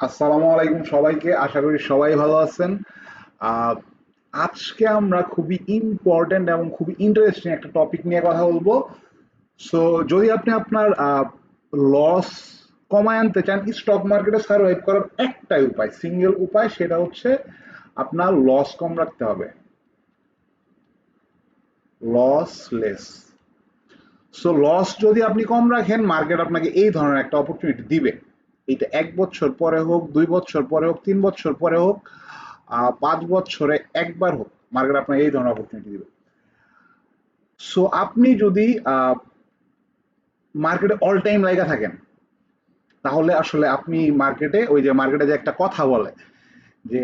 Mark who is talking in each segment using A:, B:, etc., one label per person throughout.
A: আসসালামু আলাইকুম সবাইকে, আশা করি সবাই ভালো আছেন। আজকে আমরা খুবই ইম্পর্টেন্ট এবং খুবই ইন্টারেস্টিং একটা টপিক নিয়ে কথা বলব। সো যদি আপনি আপনার লস কমায় আনতে চান স্টক মার্কেটে সার্ভাইভ করার একটাই উপায় সিঙ্গেল উপায় সেটা হচ্ছে আপনার লস কম রাখতে হবে। লস লেস সো লস যদি আপনি কম রাখেন মার্কেট আপনাকে এই ধরনের একটা অপরচুনিটি দিবে। এটা এক বছর পরে হোক, দুই বছর পরে হোক, তিন বছর পরে হোক পাঁচ বছরে একবার হোক। মার্কেট আপনাকে এই ধরনের অপরচুনিটি দিবে। সো আপনি যদি মার্কেটে অল টাইম লাইগা থাকেন, তাহলে আসলে আপনি মার্কেটে ওই যে মার্কেটে যে একটা কথা বলে, যে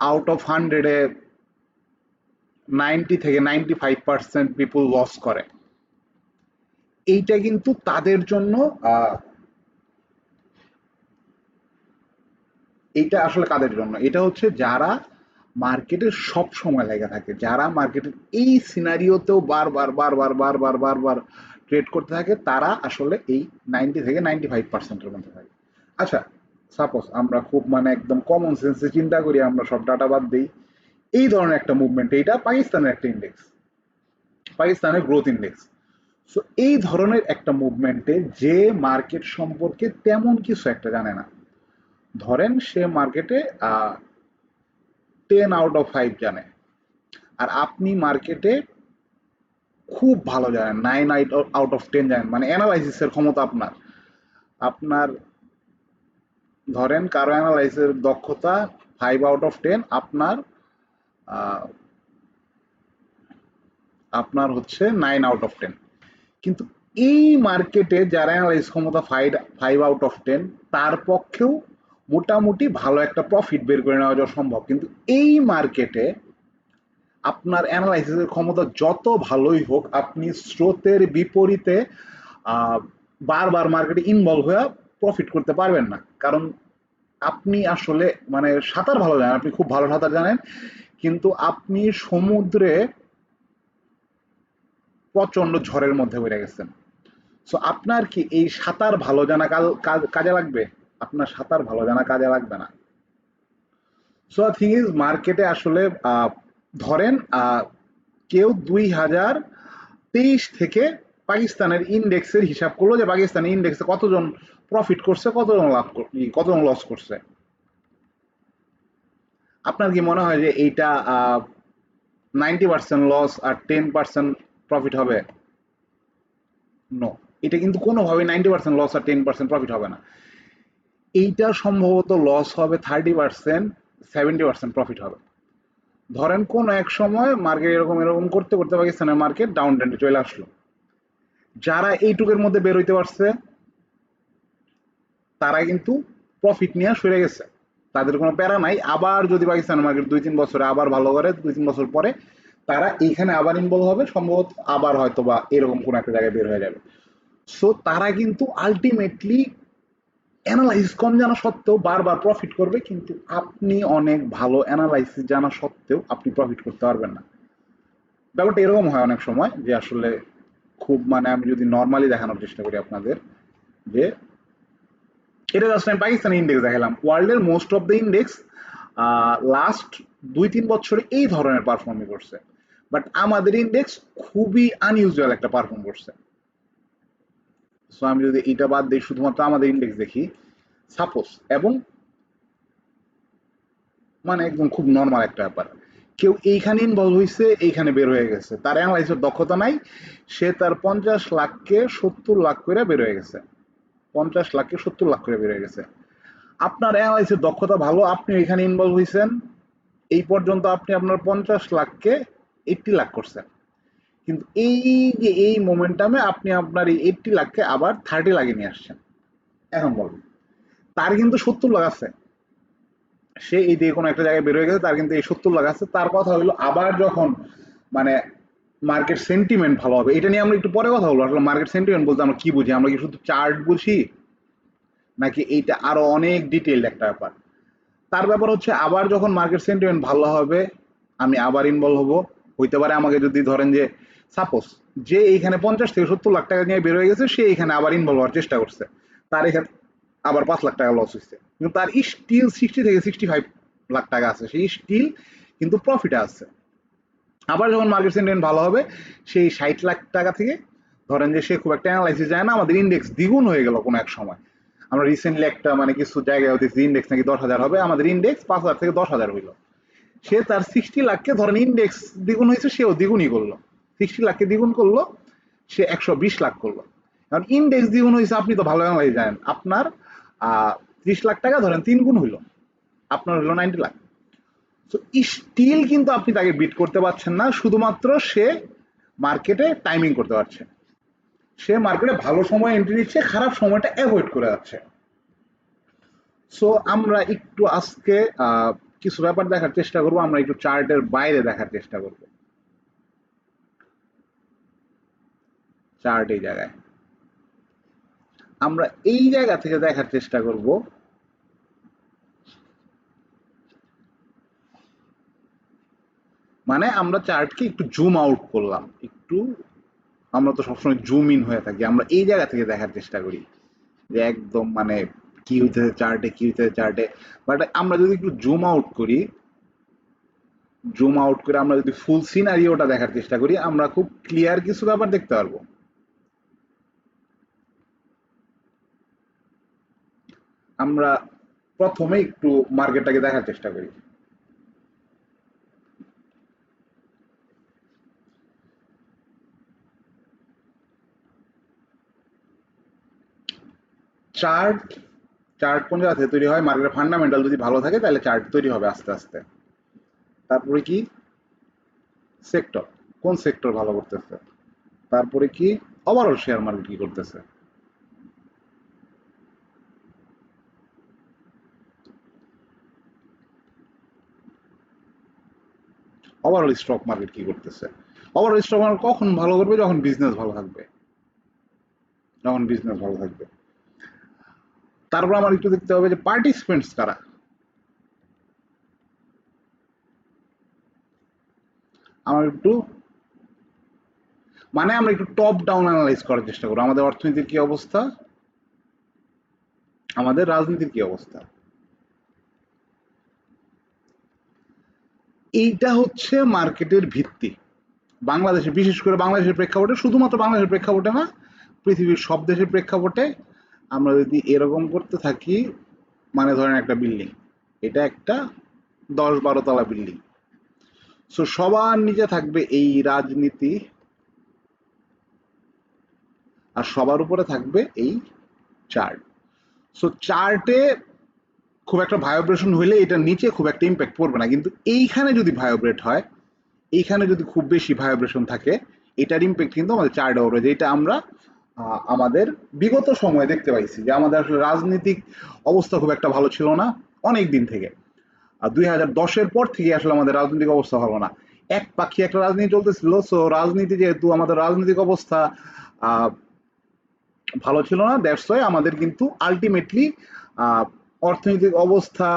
A: আউট অফ হান্ড্রেডে নাইনটি থেকে ninety five percent people loss করে। এইটা কিন্তু তাদের জন্য এইটা আসলে কাদের জন্য? এটা হচ্ছে যারা মার্কেটে সব সময় লেগে থাকে। যারা মার্কেটের এই সিনারিওতেও বারবার বারবার বারবার বারবার ট্রেড করতে থাকে, তারা আসলে এই নাইনটি থেকে নাইনটি ফাইভ পার্সেন্টের মধ্যে থাকে। আচ্ছা সাপোজ আমরা খুব মানে একদম কমন সেন্সে চিন্তা করি, আমরা সব ডাটা বাদ দিই। এই ধরনের একটা মুভমেন্ট এইটা পাকিস্তানের একটা ইন্ডেক্স পাকিস্তানের গ্রোথ ইন্ডেক্স সো এই ধরনের একটা মুভমেন্টে যে মার্কেট সম্পর্কে তেমন কিছু একটা জানে না। ধরেন সে মার্কেটে টেন আউট অফ ফাইভ জানে। আর আপনি মার্কেটে খুব ভালো জানেন nine eight out of ten জানেন। মানে অ্যানালাইসিসের ক্ষমতা আপনার। আপনার ধরেন কারও অ্যানালাইসিসের দক্ষতা ফাইভ আউট অফ টেন আপনার আপনার হচ্ছে নাইন আউট অফ টেন কিন্তু এই মার্কেটে যারা অ্যানালাইজ ক্ষমতা five five out of ten তার পক্ষেও মোটামুটি ভালো একটা প্রফিট বের করে নেওয়া যাওয়া সম্ভব। কিন্তু এই মার্কেটে আপনার অ্যানালাইসিসের ক্ষমতা যত ভালোই হোক, আপনি স্রোতের বিপরীতে বারবার মার্কেটে ইনভলভ হয়ে প্রফিট করতে পারবেন না। কারণ আপনি আসলে মানে সাঁতার ভালো জানেন, আপনি খুব ভালো সাঁতার জানেন, কিন্তু আপনি সমুদ্রে প্রচণ্ড ঝড়ের মধ্যে পড়ে গেছেন। সো আপনার কি এই সাঁতার ভালো জানা কাজে লাগবে? আপনার সাঁতার ভালো জানা কাজে লাগবে না। সো থিং ইজ মার্কেটে আসলে ধরেন কেউ দুই হাজার তেইশ থেকে পাকিস্তানের ইন্ডেক্সের হিসাব করল যে পাকিস্তানের ইন্ডেক্সে কতজন প্রফিট করছে, কতজন লাভ কতজন লস করছে। আপনার কি মনে হয় যে এইটা নাইনটি পার্সেন্ট লস আর টেন পার্সেন্ট প্রফিট হবে? নো এটা কিন্তু কোনোভাবেই নাইনটি পার্সেন্ট লস আর টেন পার্সেন্ট প্রফিট হবে না। এইটা সম্ভবত লস হবে thirty percent seventy percent profit হবে। ধরেন কোন এক সময় মার্কেট এরকম এরকম করতে করতে পাকিস্তানের মার্কেট ডাউন ট্রেন্ডে চলে আসলো। যারা এইটুকের মধ্যে বের হইতে পারছে, তারা কিন্তু প্রফিট নিয়ে সরে গেছে। তাদের কোনো প্যারা নাই। আবার যদি পাকিস্তানের মার্কেট দুই তিন বছরে আবার ভালো করে, দুই তিন বছর পরে তারা এইখানে আবার ইনভলভ হবে, সম্ভবত আবার হয়তো বা এরকম কোনো একটা জায়গায় বের হয়ে যাবে। সো তারা কিন্তু আলটিমেটলি অ্যানালাইসিস কম জানা সত্ত্বেও বারবার প্রফিট করবে, কিন্তু আপনি অনেক ভালো অ্যানালাইসিস জানা সত্ত্বেও আপনি প্রফিট করতে পারবেন না। ব্যাপারটা এরকম হয় অনেক সময় যে আসলে খুব মানে আমি যদি নর্মালি দেখানোর চেষ্টা করি আপনাদের, যে এটা জাস্ট আমি পাকিস্তানি ইন্ডেক্স দেখালাম ওয়ার্ল্ডের most of the index last দুই তিন বছরে এই ধরনের পারফর্মই করছে। বাট আমাদের ইন্ডেক্স খুবই আনইউজুয়াল একটা পারফর্ম করছে। সো আমি যদি এটা বাদ দিই, শুধুমাত্র আমাদের ইন্ডেক্স দেখি। সাপোজ এবং মানে একদম খুব নর্মাল একটা ব্যাপার। কেউ এইখানে ইনভলভ হয়েছে এইখানে বের হয়ে গেছে। তার অ্যানালাইসের দক্ষতা নাই, সে তার পঞ্চাশ লাখকে সত্তর লাখ করে বের হয়ে গেছে। পঞ্চাশ লাখকে সত্তর লাখ করে বের হয়ে গেছে। আপনার অ্যানালাইসের দক্ষতা ভালো আপনি এখানে ইনভলভ হয়েছেন এই পর্যন্ত আপনি আপনার পঞ্চাশ লাখকে এইটটি লাখ করছেন। কিন্তু এই যে এই মোমেন্টামে আপনি আপনার এই এইটটি লাখকে আবার থার্টি লাখে নিয়ে আসছেন। এখন বলুন, তার কিন্তু সত্তর লাখ আছে। সে এই দিয়ে কোনো একটা জায়গায় বের হয়ে গেছে, তার কিন্তু এই সত্তর লাখ আছে। তার কথা হলো আবার যখন মানে মার্কেট সেন্টিমেন্ট ভালো হবে, এটা নিয়ে আমরা একটু পরে কথা বলব। আসলে মার্কেট সেন্টিমেন্ট বলতে আমরা কি বুঝি? আমরা কি শুধু চার্ট বুঝি? নাকি এইটা আরও অনেক ডিটেইলড একটা ব্যাপার? তার ব্যাপার হচ্ছে আবার যখন মার্কেট সেন্টিমেন্ট ভালো হবে, আমি আবার ইনভলভ হব। হইতে পারে আমাকে যদি ধরেন যে সাপোজ যে এইখানে পঞ্চাশ থেকে সত্তর লাখ টাকা নিয়ে বের হয়ে গেছে, সে এখানে আবার ইনভলভ হওয়ার চেষ্টা করছে। তার এখানে আবার পাঁচ লাখ টাকা লস হয়েছে কিন্তু তার স্টিল সিক্সটি থেকে সিক্সটি ফাইভ লাখ টাকা আছে। সেই স্টিল কিন্তু প্রফিটে আছে। আবার যখন মার্কেট সেন্টিমেন্ট ভালো হবে, সেই ষাট লাখ টাকা থেকে ধরেন যে সে খুব একটা অ্যানালাইসিস যায় না, আমাদের ইন্ডেক্স দ্বিগুণ হয়ে গেল কোনো এক সময়। আমরা রিসেন্টলি একটা মানে কিছু জায়গায় দেখছি ইন্ডেক্স নাকি দশ হাজার হবে, আমাদের ইন্ডেক্স পাঁচ হাজার থেকে দশ হাজার হইল। সে তার সিক্সটি লাখকে ধরেন ইন্ডেক্স দ্বিগুণ হয়েছে সেও দ্বিগুণই করল। সিক্সটি লাখকে দ্বিগুণ করল, সে একশো বিশ লাখ করল। কারণ ইন্ডেক্স দ্বিগুণ হয়েছে আপনি তো ভালো অ্যানালাইজ জানেন। আপনার ত্রিশ লাখ টাকা ধরেন তিন গুণ হইল। আপনার হলো নাইনটি লাখ। তো স্টিল কিন্তু আপনি তাকে বিট করতে পারছেন না, শুধুমাত্র সে মার্কেটে টাইমিং করতে পারছে। সে মার্কেটে ভালো সময় এন্ট্রি নিচ্ছে, খারাপ সময়টা অ্যাভয়েড করে যাচ্ছে। সো আমরা একটু আজকে কিছু ব্যাপার দেখার চেষ্টা করব, আমরা একটু চার্টের বাইরে দেখার চেষ্টা করব। চার্ট এই জায়গায়। আমরা এই জায়গা থেকে দেখার চেষ্টা করব। মানে আমরা চার্টকে একটু জুম আউট করলাম। একটু আমরা তো সবসময় জুম ইন হয়ে থাকি। আমরা এই জায়গা থেকে দেখার চেষ্টা করি যে একদম মানে কি হইতেছে চার্টে, কি হইতেছে চার্টে। বাট আমরা যদি একটু জুম আউট করি জুম আউট করে আমরা যদি ফুল সিনারিওটা দেখার চেষ্টা করি, আমরা খুব ক্লিয়ার কিছু ব্যাপার দেখতে পারব। আমরা প্রথমে একটু মার্কেটটাকে দেখার চেষ্টা করি। চার্ট চার্ট কোন জায়গা থেকে তৈরি হয়? মার্কেটের ফান্ডামেন্টাল যদি ভালো থাকে, তাহলে চার্ট তৈরি হবে আস্তে আস্তে। তারপরে কি? সেক্টর কোন সেক্টর ভালো করতেছে? তারপরে কি? ওভারঅল শেয়ার মার্কেট কি করতেছে? ওভারঅল স্টক মার্কেট কি করতেছে? ওভারঅল স্টক মার্কেট কখন ভালো করবে? যখন বিজনেস ভালো থাকবে। যখন বিজনেস ভালো থাকবে। তারপর আমার একটু দেখতে হবে যে পার্টিসিপেন্টস কারা? আমার একটু মানে আমরা একটু টপ ডাউন অ্যানালাইজ করার চেষ্টা করব। আমাদের অর্থনীতির কি অবস্থা? আমাদের রাজনীতির কি অবস্থা? এইটা হচ্ছে মার্কেটের ভিত্তি। বাংলাদেশে, বিশেষ করে বাংলাদেশের প্রেক্ষাপটে, শুধুমাত্র বাংলাদেশের প্রেক্ষাপটে না, পৃথিবীর সব দেশের প্রেক্ষাপটে আমরা যদি এরকম করতে থাকি মানে ধরেন একটা বিল্ডিং, এটা একটা দশ বারো তলা বিল্ডিং। সো সবার নিচে থাকবে এই রাজনীতি, আর সবার উপরে থাকবে এই চার্ট। সো চার্টে খুব একটা ভাইব্রেশন হইলে এটা নিচে খুব একটা ইম্প্যাক্ট পড়বে না। কিন্তু এইখানে যদি ভাইব্রেট হয়, এইখানে যদি খুব বেশি ভাইব্রেশন থাকে, এটার ইম্প্যাক্ট কিন্তু আমাদের চার্টে হবে, যেটা আমরা আমাদের বিগত সময়ে দেখতে পাইছি যে আমাদের আসলে রাজনৈতিক অবস্থা খুব একটা ভালো ছিল না অনেক দিন থেকে। আর দুই হাজার দশের পর থেকে আসলে আমাদের রাজনৈতিক অবস্থা ভালো না। এক পাখি একটা রাজনীতি চলতেছিল সো রাজনীতি যেহেতু আমাদের রাজনৈতিক অবস্থা ভালো ছিল না দ্যাটস ওয়াই আমাদের কিন্তু আলটিমেটলি অর্থনৈতিক অবস্থা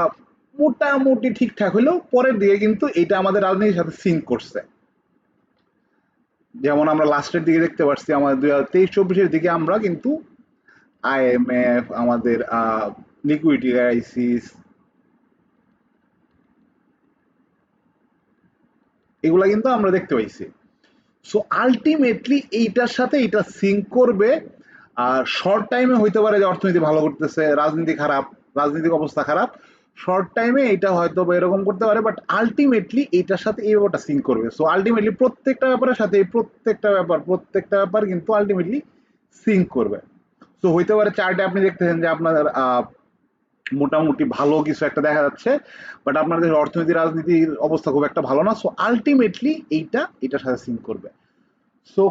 A: মোটামুটি ঠিকঠাক হলেও পরের দিকে কিন্তু এটা আমাদের রাজনীতির সাথে সিঙ্ক করছে। যেমন আমরা লাস্টের দিকে দেখতে পাচ্ছি আমাদের দুই হাজার তেইশ চব্বিশের দিকে আমরা কিন্তু আইএমএফ আমাদের লিকুইডিটি ক্রাইসিস এগুলা কিন্তু আমরা দেখতে পাইছি। সো আলটিমেটলি এইটার সাথে এটা সিঙ্ক করবে, আর শর্ট টাইমে হইতে পারে যে অর্থনীতি ভালো করতেছে, রাজনীতি খারাপ রাজনৈতিক অবস্থা খারাপ। শর্ট টাইমে এটা হয়তো এরকম করতে পারে বাট আলটিমেটলি এইটার সাথে এই ব্যাপারটা সিঙ্ক করবে। সো আলটিমেটলি প্রত্যেকটা ব্যাপারের সাথে এই প্রত্যেকটা ব্যাপার প্রত্যেকটা ব্যাপার কিন্তু আলটিমেটলি সিঙ্ক করবে। সো হইতে পারে চার্টে আপনি দেখতেছেন যে আপনার মোটামুটি ভালো কিছু একটা দেখা যাচ্ছে বাট আপনাদের অর্থনীতি, রাজনীতির অবস্থা খুব একটা ভালো না। সো আলটিমেটলি এইটা, এটার সাথে সিঙ্ক করবে। সো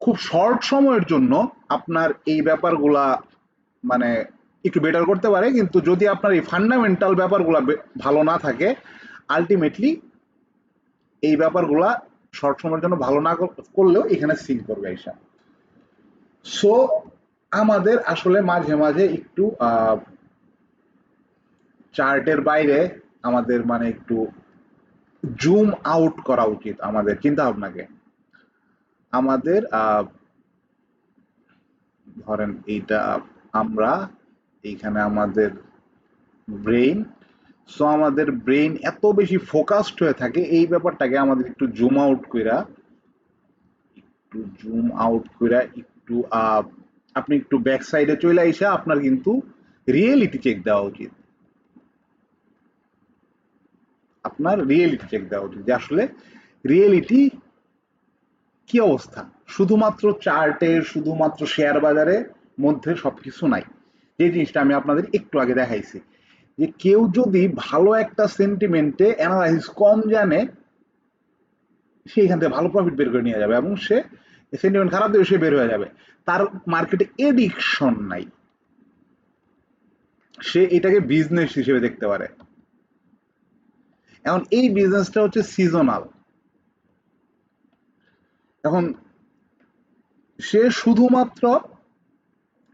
A: খুব শর্ট সময়ের জন্য আপনার এই ব্যাপারগুলা মানে একটু বেটার করতে পারে, কিন্তু যদি আপনার এই ফান্ডামেন্টাল ব্যাপারগুলা ভালো না থাকে আলটিমেটলি এই ব্যাপারগুলা শর্ট সময়ের জন্য ভালো না করলেও এখানে সিঙ্ক করবে এইসব সো আমাদের আসলে মাঝে মাঝে একটু চার্টের বাইরে আমাদের মানে একটু জুম আউট করা উচিত আমাদের চিন্তা ভাবনাকে আমাদের ধরেন এইটা আমরা এইখানে আমাদের ব্রেইন সো আমাদের ব্রেইন এত বেশি ফোকাসড হয়ে থাকে, এই ব্যাপারটাকে আমাদের একটু জুম আউট কইরা, একটু জুম আউট কইরা একটু আপনি একটু ব্যাক সাইডে চলে আইসা আপনার কিন্তু রিয়েলিটি চেক দেওয়া উচিত। আপনার রিয়েলিটি চেক দেওয়া উচিত যে আসলে রিয়েলিটি কি অবস্থা? শুধুমাত্র চার্টে শুধুমাত্র শেয়ার বাজারে মধ্যে সবকিছু নাই। যে জিনিসটা আমি আপনাদের একটু আগে দেখাইছি, যে কেউ যদি ভালো একটা সেন্টিমেন্টে অ্যানালাইসিস কম জানে, সে এখান থেকে ভালো প্রফিট বের করে নিয়ে যাবে এবং সে সেন্টিমেন্ট খারাপ দেবে সে বের হয়ে যাবে। তার মার্কেটে এডিকশন নাই। সে এটাকে বিজনেস হিসেবে দেখতে পারে। এখন এই বিজনেসটা হচ্ছে সিজনাল এখন সে শুধুমাত্র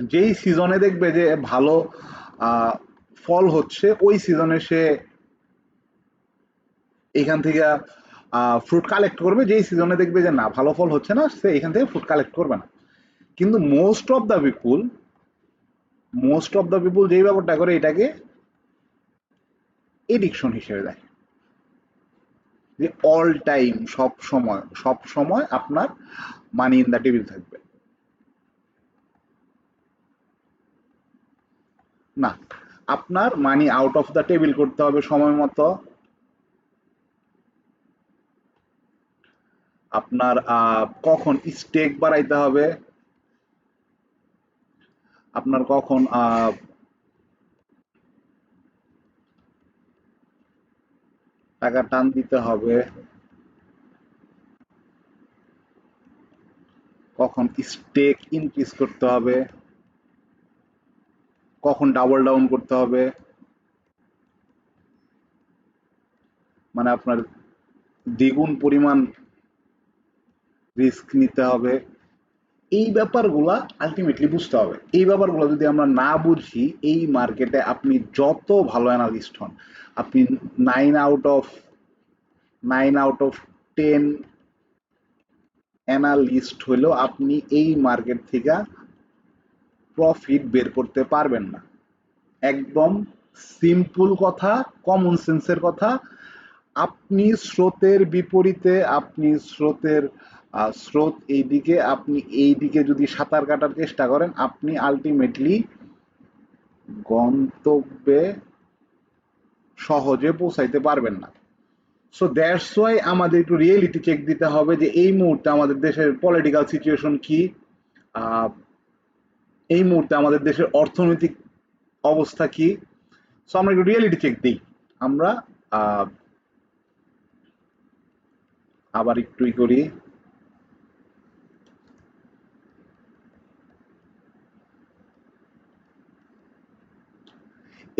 A: যেই সিজনে দেখবে যে ভালো ফল হচ্ছে, ওই সিজনে সে এখান থেকে ফ্রুট কালেক্ট করবে। যেই সিজনে দেখবে যে না, ভালো ফল হচ্ছে না, সে এখান থেকে ফ্রুট কালেক্ট করবে না। কিন্তু most of the people most of the people যেই ব্যাপারটা করে, এটাকে এডিকশন হিসেবে দেয় যে অল টাইম সব সময় সব সময় আপনার মানি ইন দ্য টেবিল থাকবে। না, আপনার money out of the table করতে হবে সময় মতো। আপনার কখন স্টেক বাড়াইতে হবে। আপনার কখন টাকা টান দিতে হবে। কখন স্টেক ইনক্রিজ করতে হবে। কখন ডাবল ডাউন করতে হবে? মানে আপনার দ্বিগুণ পরিমাণ রিস্ক নিতে হবে। এই ব্যাপারগুলা আলটিমেটলি বুঝতে হবে। এই ব্যাপারগুলো যদি আমরা না বুঝি, এই মার্কেটে আপনি যত ভালো অ্যানালিস্ট হন, আপনি nine out of nine out of ten analyst হলেও আপনি এই মার্কেট থেকে প্রফিট বের করতে পারবেন না। একদম সিম্পল কথা কমন সেন্সের কথা। আপনি স্রোতের বিপরীতে, আপনি স্রোতের স্রোত এইদিকে, আপনি এইদিকে যদি সাঁতার কাটার চেষ্টা করেন, আপনি আলটিমেটলি গন্তব্যে সহজে পৌঁছাইতে পারবেন না। সো দ্যাটস ওয়াই আমাদের একটু রিয়েলিটি চেক দিতে হবে যে এই মুহূর্তে আমাদের দেশের পলিটিক্যাল সিচুয়েশন কি? এই মুহূর্তে আমাদের দেশের অর্থনৈতিক অবস্থা কি? সো আমরা একটু রিয়েলিটি চেক দিই। আমরা আবার একটুই করি।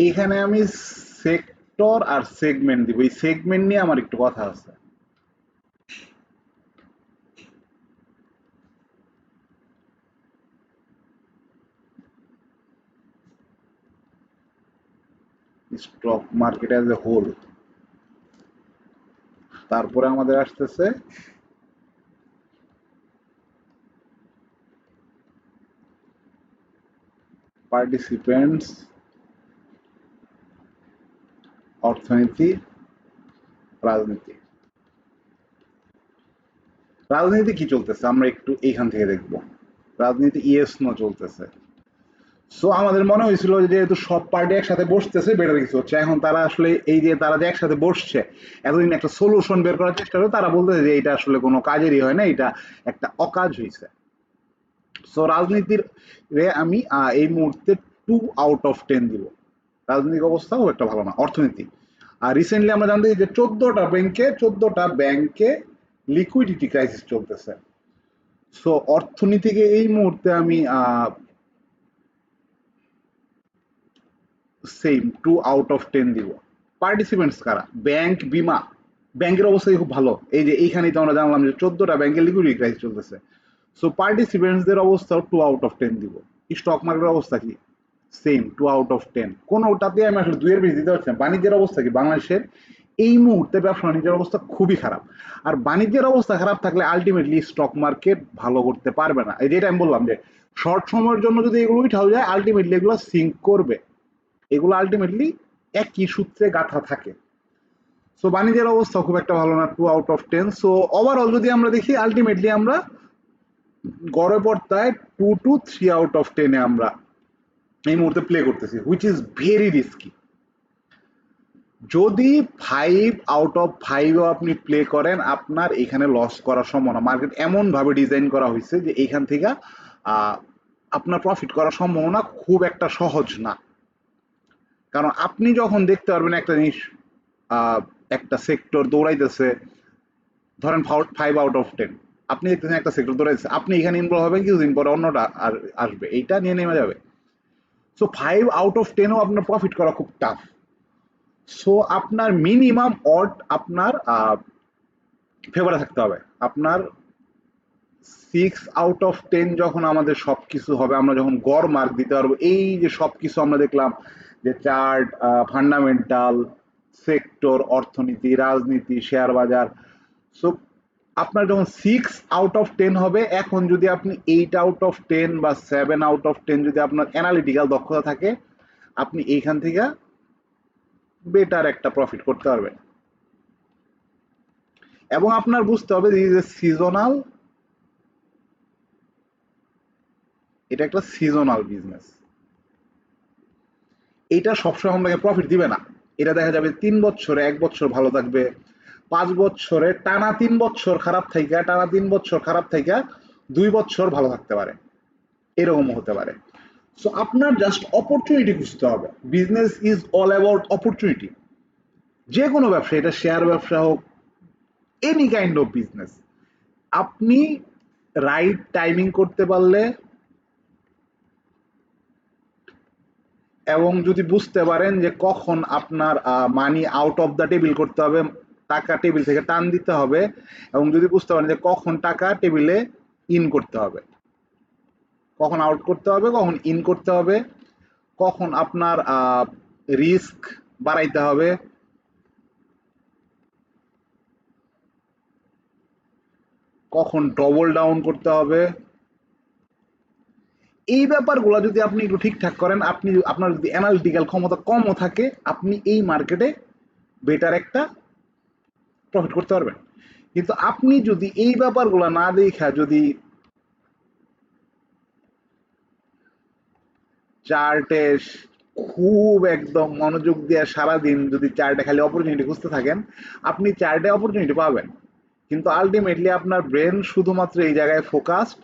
A: এখানে আমি সেক্টর আর সেগমেন্ট দিব। এই সেগমেন্ট নিয়ে আমার একটু কথা আছে। Stock market as a whole তারপরে আমাদের আসতেছে পার্টিসিপেন্টস অর্থনীতি, রাজনীতি। রাজনীতি কি চলতেছে? আমরা একটু এইখান থেকে দেখব। রাজনীতি ইয়েস নো চলতেছে। সো আমাদের মনে হয়েছিল যেহেতু সব পার্টি একসাথে বসতেছে বেটার কিছু হচ্ছে। এখন তারা আসলে এই যে তারা যে একসাথে বসছে, এতদিন একটা সলিউশন বের করার চেষ্টা করে, তারা বলতেছে যে এটা আসলে কোনো কাজেরই হয় না, এটা একটা অকাজ হয়েছে। সো রাজনীতির আমি এই মুহূর্তে টু আউট অফ টেন দিব। রাজনৈতিক অবস্থাও একটা ভালো না, অর্থনীতি। আর রিসেন্টলি আমরা জানতে যে চোদ্দটা ব্যাংকে চোদ্দটা ব্যাংকে লিকুইডিটি ক্রাইসিস চলতেছে। সো অর্থনীতিকে এই মুহূর্তে আমি same two out of ten দিব। পার্টিসিপেন্টস কারা? ব্যাংক বিমা। ব্যাংকের অবস্থা খুব ভালো। এই যে এইখানেই তো আমরা জানলাম যে চোদ্দটা ব্যাংকের লিকুইডিটি ক্রাইসিস চলতেছে। সো পার্টিসিপেন্টসদের অবস্থাও টু আউট অফ টেন দিব। স্টক মার্কেটের অবস্থা কি? Same two out of ten কোনোটাতে আমি আসলে দুইয়ের বেশি দিতে পারছি না। বাণিজ্যের অবস্থা কি? বাংলাদেশের এই মুহূর্তে ব্যবসা বাণিজ্যের অবস্থা খুবই খারাপ। আর বাণিজ্যের অবস্থা খারাপ থাকলে আলটিমেটলি স্টক মার্কেট ভালো করতে পারবে না। এই যেটা আমি বললাম যে শর্ট সময়ের জন্য যদি এগুলো উঠাও যায় আলটিমেটলি এগুলো সিঙ্ক করবে। এগুলো আলটিমেটলি একই সূত্রে গাঁথা থাকে। সো বাণিজ্যের অবস্থা খুব একটা ভালো না two out of ten so overall যদি আমরা দেখি আলটিমেটলি আমরা গড়ে two two three out of টেনে আমরা এই মুহূর্তে প্লে করতেছি হুইচ ইজ ভেরি রিস্কি যদি ফাইভ আউট অফ ফাইভও আপনি প্লে করেন, আপনার এখানে লস করার সম্ভাবনা। মার্কেট এমনভাবে ডিজাইন করা হয়েছে যে এইখান থেকে আপনার প্রফিট করার সম্ভাবনা খুব একটা সহজ না। কারণ আপনি যখন দেখতে পারবেন একটা জিনিস একটা সেক্টর দৌড়াইতেছে, ধরেন ফাইভ আউট অফ টেন আপনি দেখতেছেন একটা সেক্টর দৌড়াইতেছে, আপনি এখানে ইনভলভ হবেন কিছুদিন পরে অন্যটা আর, আসবে, এইটা নিয়ে নেমে যাবে। সো ফাইভ আউট অফ টেনও আপনার প্রফিট করা খুব টাফ সো আপনার মিনিমাম অড আপনার ফেভারে থাকতে হবে। আপনার সিক্স আউট অফ টেন যখন আমাদের সবকিছু হবে, আমরা যখন গড় মার্ক দিতে পারব, এই যে সবকিছু আমরা দেখলাম যে চার্ট ফান্ডামেন্টাল সেক্টর অর্থনীতি, রাজনীতি শেয়ার বাজার। সো আপনার যখন সিক্স আউট অফ টেন হবে, এখন যদি আপনি এইট আউট অফ টেন বা সেভেন আউট অফ টেন যদি আপনার অ্যানালিটিক্যাল দক্ষতা থাকে, আপনি এইখান থেকে বেটার একটা প্রফিট করতে পারবেন। এবং আপনার বুঝতে হবে যে সিজনাল এটা একটা সিজনাল বিজনেস এটা সবসময় আপনাকে প্রফিট দিবে না। এটা দেখা যাবে তিন বছরে এক বছর ভালো থাকবে, পাঁচ বছরে টানা তিন বছর খারাপ থাইকা, টানা তিন বছর খারাপ থাইকা, দুই বছর ভালো থাকতে পারে। এরকম হতে পারে। সো আপনার জাস্ট অপরচুনিটি খুঁজতে হবে। Business is all about opportunity যে কোনো ব্যবসা, এটা শেয়ার ব্যবসা হোক এনি কাইন্ড অফ বিজনেস আপনি রাইট টাইমিং করতে পারলে এবং যদি বুঝতে পারেন যে কখন আপনার money out of the table করতে হবে, টাকা টেবিল থেকে টান দিতে হবে, এবং যদি বুঝতে পারেন যে কখন টাকা টেবিলে ইন করতে হবে। কখন আউট করতে হবে, কখন ইন করতে হবে, কখন আপনার রিস্ক বাড়াইতে হবে। কখন ডবল ডাউন করতে হবে। এই ব্যাপারগুলো যদি আপনি একটু ঠিকঠাক করেন, আপনি আপনার যদি অ্যানালিটিক্যাল ক্ষমতা কমও থাকে, আপনি এই মার্কেটে বেটার একটা প্রফিট করতে পারবেন। কিন্তু আপনি যদি এই ব্যাপারগুলো না দেখা, যদি চার্টে খুব একদম মনোযোগ দিয়ে সারাদিন যদি চার্টে খালি অপরচুনিটি খুঁজতে থাকেন, আপনি চার্টে অপরচুনিটি পাবেন। কিন্তু আলটিমেটলি আপনার ব্রেন শুধুমাত্র এই জায়গায় ফোকাসড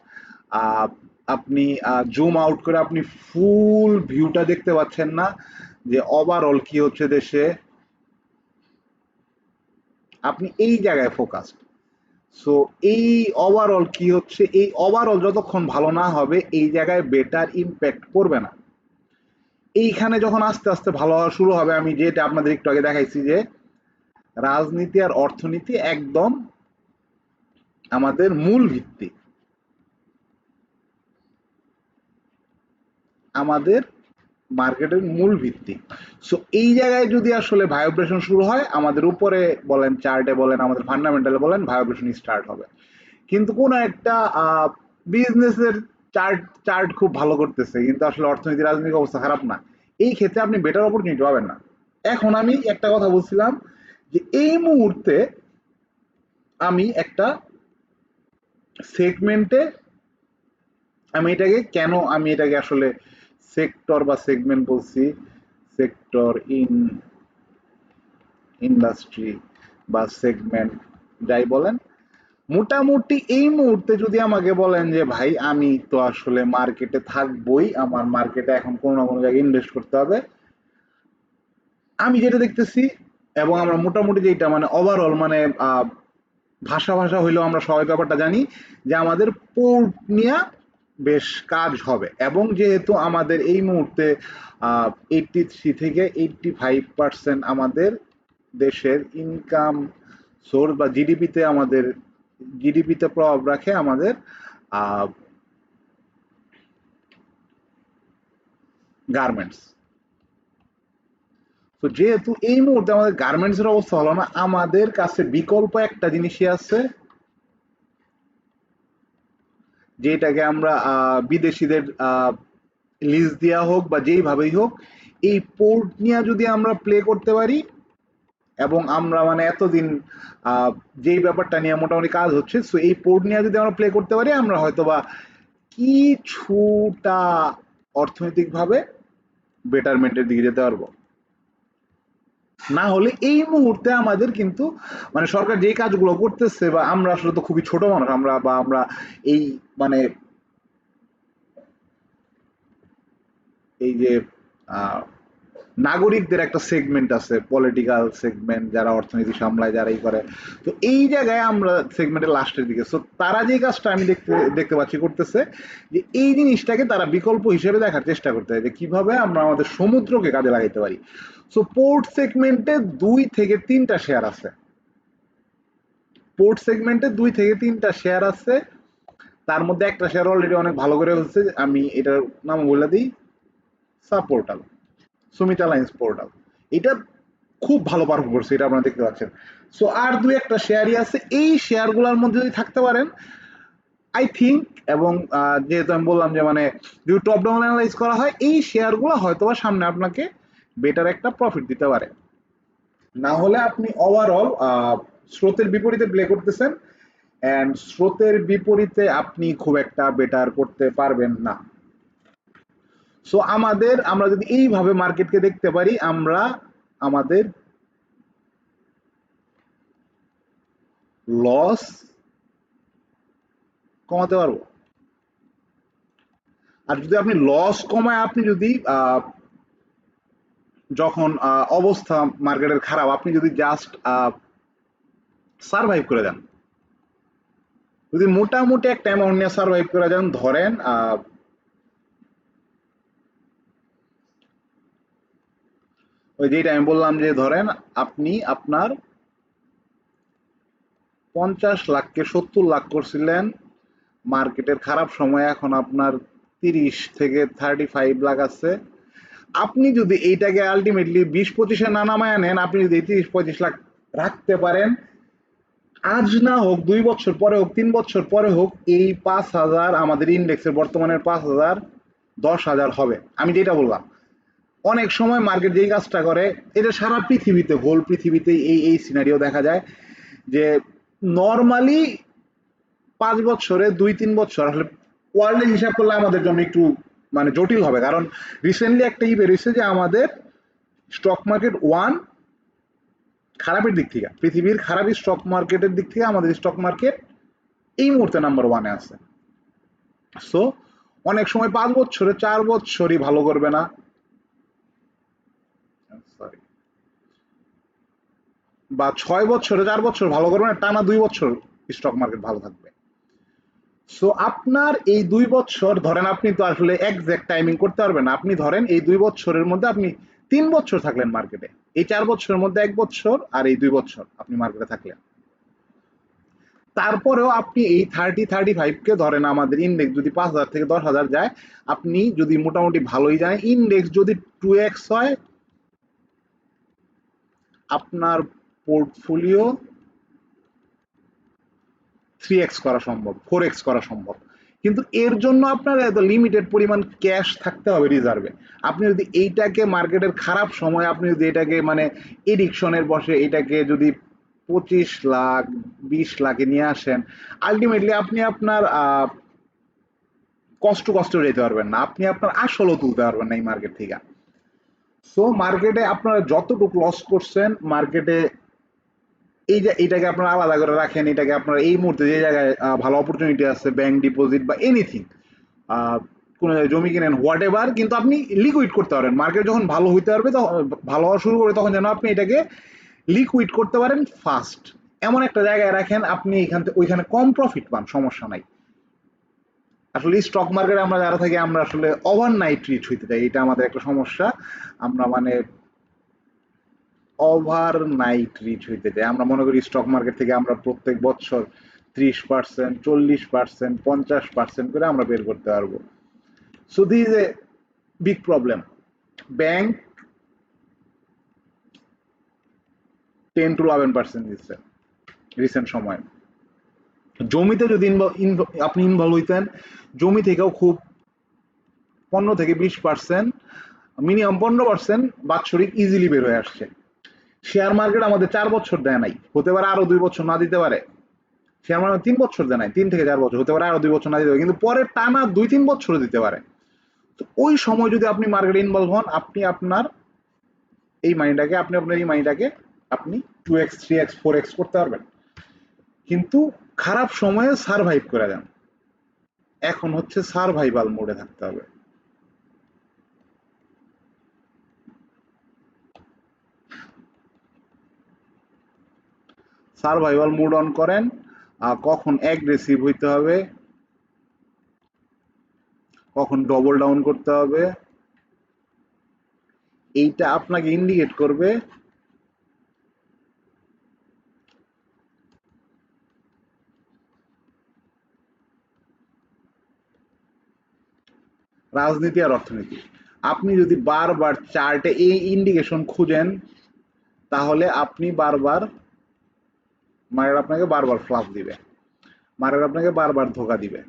A: আপনি জুম আউট করে আপনি ফুল ভিউটা দেখতে পাচ্ছেন না যে ওভারঅল কি হচ্ছে দেশে। আপনি এই জায়গায় ফোকাসড সো এই ওভারঅল কি হচ্ছে, এই ওভারঅল যতক্ষণ ভালো না হবে, এই জায়গায় বেটার ইম্প্যাক্ট পড়বে না। এইখানে যখন আস্তে আস্তে ভালো হওয়া শুরু হবে, আমি যেটা আপনাদের একটু আগে দেখাইছি যে, রাজনীতি আর অর্থনীতি একদম আমাদের মূল ভিত্তি। আমাদের মার্কেটের মূল ভিত্তি। সো এই জায়গায় যদি আসলে ভাইব্রেশন শুরু হয়, আমাদের উপরে বলেন চার্টে বলেন, আমাদের ফান্ডামেন্টালে বলেন ভাইব্রেশন স্টার্ট হবে। কিন্তু কোন একটা বিজনেসের চার্ট চার্ট খুব ভালো করতেছে, কিন্তু আসলে অর্থনীতি, রাজনৈতিক অবস্থা খারাপ না। এই ক্ষেত্রে আপনি বেটার অপরচুনিটি পাবেন না। এখন আমি একটা কথা বলছিলাম যে, এই মুহূর্তে আমি একটা সেগমেন্টে আমি এটাকে কেন, আমি এটাকে আসলে সেক্টর বা সেগমেন্ট বলছি, সেক্টর ইন ইন্ডাস্ট্রি বা সেগমেন্ট, যাই বলেন। মোটামুটি এই মুহূর্তে যদি আমাকে বলেন যে, ভাই, আমি তো আসলে মার্কেটে থাকবই, আমার মার্কেটে এখন কোনো না কোনো জায়গায় ইনভেস্ট করতে হবে। আমি যেটা দেখতেছি, এবং আমরা মোটামুটি যেটা মানে ওভারঅল মানে ভাষা ভাষা হইলেও আমরা সবাই ব্যাপারটা জানি, যে আমাদের পোর্ট নিয়ে বেশ কাজ হবে। এবং যেহেতু আমাদের এই মুহূর্তে এইটটি থ্রি থেকে এইটটি ফাইভ পার্সেন্ট আমাদের দেশের ইনকাম সোর্স বা জিডিপিতে আমাদের জিডিপিতে প্রভাব রাখে আমাদের গার্মেন্টস তো যেহেতু এই মুহূর্তে আমাদের গার্মেন্টস এর অবস্থা হলো না, আমাদের কাছে বিকল্প একটা জিনিসই আছে যেটাকে আমরা বিদেশিদের লিজ দেওয়া হোক বা যেইভাবেই হোক, এই পোর্ট নিয়ে যদি আমরা প্লে করতে পারি এবং আমরা মানে এতদিন যেই ব্যাপারটা নিয়ে মোটামুটি কাজ হচ্ছে সো এই পোর্ট নিয়ে যদি আমরা প্লে করতে পারি, আমরা হয়তো বা কিছুটা অর্থনৈতিকভাবে বেটারমেন্টের দিকে যেতে পারব। না হলে এই মুহূর্তে আমাদের কিন্তু মানে সরকার যে কাজগুলো করতেছে বা আমরা আসলে তো খুবই ছোট মানুষ আমরা বা আমরা এই মানে এই যে আহ, নাগরিকদের একটা সেগমেন্ট আছে পলিটিক্যাল সেগমেন্ট যারা অর্থনীতি সামলায়, যারা এই করে। তো এই জায়গায় আমরা সেগমেন্টের লাস্টের দিকে। সো তারা যে কাজটা আমি দেখতে দেখতে পাচ্ছি, করতেছে যে এই জিনিসটাকে তারা বিকল্প হিসেবে দেখার চেষ্টা করতে হয় যে কীভাবে আমরা আমাদের সমুদ্রকে কাজে লাগাইতে পারি। সো পোর্ট সেগমেন্টে দুই থেকে তিনটা শেয়ার আছে। পোর্ট সেগমেন্টে দুই থেকে তিনটা শেয়ার আছে। তার মধ্যে একটা শেয়ার অলরেডি অনেক ভালো করে হচ্ছে। আমি এটার নাম বলে দিই সাপোর্টাল সুমিতা লাইন্স পোর্টাল এটা খুব ভালো পারফর্ম করছে, এটা আপনারা দেখতে পাচ্ছেন। সো আর দুই একটা শেয়ারই আছে। এই শেয়ারগুলোর মধ্যে যদি থাকতে পারেন আই থিঙ্ক এবং যেহেতু আমি বললাম যে মানে যদি টপ ডাউন অ্যানালাইজ করা হয়, এই শেয়ারগুলো হয়তো সামনে আপনাকে বেটার একটা প্রফিট দিতে পারে। না হলে আপনি ওভারঅল স্রোতের বিপরীতে প্লে করতেছেন অ্যান্ড স্রোতের বিপরীতে আপনি খুব একটা বেটার করতে পারবেন না। সো আমাদের আমরা যদি এইভাবে মার্কেটকে দেখতে পারি আমরা আমাদের লস কমাতে পারব। আর যদি আপনি লস কমায় আপনি যদি আহ, যখন আহ, অবস্থা মার্কেটের খারাপ আপনি যদি জাস্ট সার্ভাইভ করে যান। যদি মোটামুটি একটা অ্যামাউন্ট নিয়ে সার্ভাইভ করে যান ধরেন ওই যেটা আমি বললাম যে ধরেন আপনি আপনার পঞ্চাশ লাখকে সত্তর লাখ করছিলেন, মার্কেটের খারাপ সময় এখন আপনার তিরিশ থেকে থার্টি ফাইভ লাখ আছে। আপনি যদি এইটাকে আলটিমেটলি বিশ পঁচিশে না নামায় নেন, আপনি যদি তিরিশ পঁচিশ লাখ রাখতে পারেন, আজ না হোক, দুই বছর পরে হোক, তিন বছর পরে হোক, এই পাঁচ হাজার আমাদের ইন্ডেক্সের বর্তমানের পাঁচ হাজার দশ হাজার হবে। আমি যেটা বললাম অনেক সময় মার্কেট যেই কাজটা করে, এটা সারা পৃথিবীতে হোল পৃথিবীতে এই এই সিনারিও দেখা যায় যে নর্মালি পাঁচ বছরে, দুই, তিন বছর, আসলে ওয়ার্ল্ডের হিসাব করলে আমাদের জন্য একটু মানে জটিল হবে। কারণ রিসেন্টলি একটা ই বেরিয়েছে যে আমাদের স্টক মার্কেট ওয়ান খারাপের দিক থেকে, পৃথিবীর খারাপ স্টক মার্কেটের দিক থেকে আমাদের স্টক মার্কেট এই মুহূর্তে নাম্বার ওয়ানে আছে। সো অনেক সময় পাঁচ বছরে, চার বছরই ভালো করবে না সরি বা ছয় বছরে, চার বছর ভালো করবে না টানা দুই বছর স্টক মার্কেট ভালো থাকবে। সো আপনার এই দুই বছর ধরেন আপনি তো আসলে একজ্যাক্ট টাইমিং করতে পারবেন আপনি ধরেন এই দুই বছরের মধ্যে আপনি তিন বছর থাকলেন মার্কেটে এই চার বছরের মধ্যে এক বছর আর এই দুই বছর আপনি মার্কেটে থাকলেন। তারপরেও আপনি এই থার্টি থার্টি ফাইভকে ধরেন আমাদের ইন্ডেক্স যদি পাঁচ হাজার থেকে দশ হাজার যায়, আপনি যদি মোটামুটি ভালোই যায় ইন্ডেক্স যদি টু এক্স হয়, আপনার পোর্টফোলিও থ্রি এক্স করা সম্ভব, ফোর এক্স করা সম্ভব। কিন্তু এর জন্য আপনার এত লিমিটেড পরিমাণ ক্যাশ থাকতে হবে রিজার্ভে আপনি যদি এইটাকে মার্কেটের খারাপ সময় আপনি যদি এটাকে মানে এডিকশনের বসে এটাকে যদি পঁচিশ লাখ, বিশ লাখে নিয়ে আসেন আলটিমেটলি আপনি আপনার কষ্ট কষ্ট যেতে পারবেন না। আপনি আপনার আসলও তুলতে পারবেন না এই মার্কেট থেকে। সো মার্কেটে আপনারা যতটুকু লস করছেন মার্কেটে এই যে এটাকে আপনারা আলাদা করে রাখেন, এটাকে আপনারা এই মুহূর্তে যে জায়গায় ভালো অপরচুনিটি আছে ব্যাংক ডিপোজিট বা এনিথিং কোনো জমি কিনেন হোয়াট এভার কিন্তু আপনি লিকুইড করতে পারেন। মার্কেট যখন ভালো হইতে পারবে, তখন, ভালো হওয়া শুরু করে, তখন যেন আপনি এটাকে লিকুইড করতে পারেন ফাস্ট এমন একটা জায়গায় রাখেন, আপনি এখান থেকে ওইখানে কম প্রফিট পান, সমস্যা নাই। আসলে স্টক মার্কেটে আমরা যারা থাকি, আমরা আসলে ওভার নাইট রিচ হইতে চাই, এটা আমাদের একটা সমস্যা। আমরা মানে ওভার নাইট রিচ হইতে চাই আমরা মনে করি স্টক মার্কেট থেকে আমরা প্রত্যেক বছর ত্রিশ পার্সেন্ট চল্লিশ পার্সেন্ট পঞ্চাশ পার্সেন্ট করে আমরা বের করতে পারব। So this a big problem bank ten two eleven percent দিচ্ছে রিসেন্ট সময়। জমিতে যদি আপনি ইনভলভ হইতেন, জমি থেকেও খুব পনেরো থেকে বিশ পার্সেন্ট মিনিমাম পনেরো পার্সেন্ট বাৎসরিক ইজিলি বের হয়ে আসছে। শেয়ার মার্কেট আমাদের চার বছর দেয় নাই। হতে পারে আরও দুই বছর না দিতে পারে। শেয়ার মার্কেট তিন বছর দেয় নাই, তিন থেকে চার বছর, হতে পারে আরও দুই বছর না দিতে পারে, কিন্তু পরে টানা দুই তিন বছর দিতে পারে। তো ওই সময় যদি আপনি মার্কেটে ইনভলভ হন, আপনি আপনার এই মানিটাকে, আপনি আপনার এই মানিটাকে আপনি two x three x four x করতে পারবেন। কিন্তু খারাপ সময়ে সারভাইভ করে দেন। এখন হচ্ছে সারভাইভাল মোডে থাকতে হবে। সারভাইভাল মোড অন করেন কখন অ্যাগ্রেসিভ হইতে হবে, কখন ডবল ডাউন করতে হবে, এইটা আপনাকে ইন্ডিকেট করবে। রাজনীতি আর অর্থনীতি। আপনি যদি বারবার চার্টে এই ইন্ডিকেশন খুঁজেন, তাহলে আপনি বারবার মার্কেট আপনাকে বারবার ফ্লাপ দিবে। মার্কেট আপনাকে বারবার ধোকা দিবে।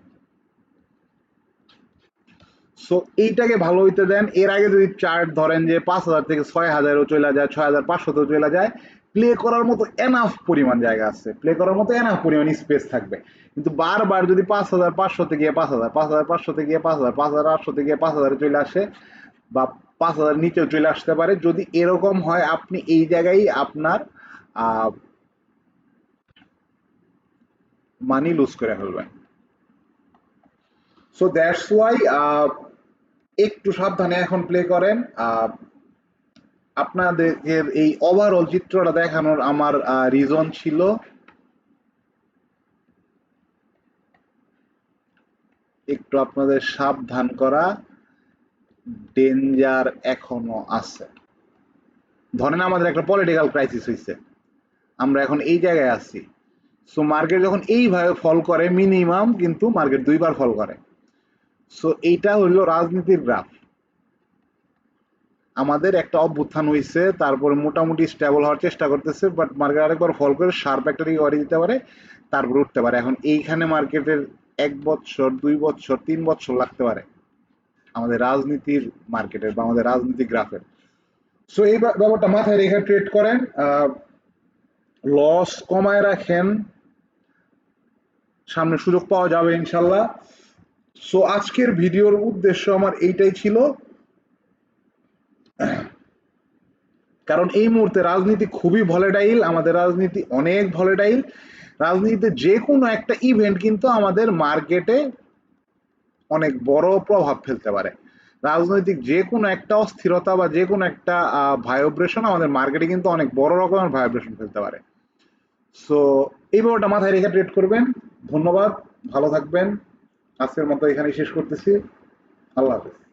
A: সো এইটাকে ভালো হইতে দেন। এর আগে যদি চার্ট ধরেন যে পাঁচ হাজার থেকে ছয় হাজারও চলে যায়, ছয় হাজার পাঁচশোতেও চলে যায় প্লে করার মতো এনাফ পরিমাণ জায়গা আছে। প্লে করার মতো এনাফ পরিমাণ স্পেস থাকবে। কিন্তু বারবার যদি পাঁচ হাজার পাঁচশোতে গিয়ে পাঁচ হাজার পাঁচ হাজার পাঁচশোতে গিয়ে পাঁচ হাজার পাঁচ হাজার আটশোতে গিয়ে পাঁচ হাজারে চলে আসে বা পাঁচ হাজার নিচেও চলে আসতে পারে, যদি এরকম হয়, আপনি এই জায়গায় আপনার মানি লুজ করে ফেলবেন। সো দ্যাটস ওয়াই একটু সাবধানে এখন প্লে করেন। আপনাদের এই ওভারঅল চিত্রটা দেখানোর আমার রিজন ছিল। একটু আপনাদের সাবধান করা। ডেঞ্জার এখনও আছে। ধরেন আমাদের একটা পলিটিক্যাল ক্রাইসিস হয়েছে আমরা এখন এই জায়গায় আছি। সো মার্কেট যখন এইভাবে ফল করে মিনিমাম কিন্তু মার্কেট দুইবার ফল করে। সো এইটা হলো রাজনীতির গ্রাফ আমাদের একটা অভ্যুত্থান হয়েছে তারপরে মোটামুটি স্টেবল হওয়ার চেষ্টা করতেছে বাট মার্কেট আরেকবার ফল করে শার্প একটা রিকভারি দিতে পারে, তারপর উঠতে পারে। এখন এইখানে মার্কেটের এক বছর, দুই বছর, তিন বছর লাগতে পারে। আমাদের রাজনীতির মার্কেটের বা আমাদের রাজনীতি গ্রাফের সো এই ব্যাপারটা মাথায় রেখে ট্রেড করেন লস কমায় রাখেন সামনে সুযোগ পাওয়া যাবে ইনশাল্লাহ। সো আজকের ভিডিওর উদ্দেশ্য আমার এইটাই ছিল, কারণ এই মুহূর্তে রাজনীতি খুবই ভলেটাইল আমাদের রাজনীতি অনেক ভলেটাইল রাজনীতিতে যে কোনো একটা ইভেন্ট কিন্তু আমাদের মার্কেটে অনেক বড় প্রভাব ফেলতে পারে। রাজনৈতিক যে কোনো একটা অস্থিরতা বা যে কোনো একটা ভাইব্রেশন আমাদের মার্কেটে কিন্তু অনেক বড় রকমের ভাইব্রেশন ফেলতে পারে। সো এই ব্যাপারটা মাথায় রেখে ট্রেড করবেন। ধন্যবাদ, ভালো থাকবেন। আজকের মতো এখানেই শেষ করতেছি। আল্লাহ হাফেজ।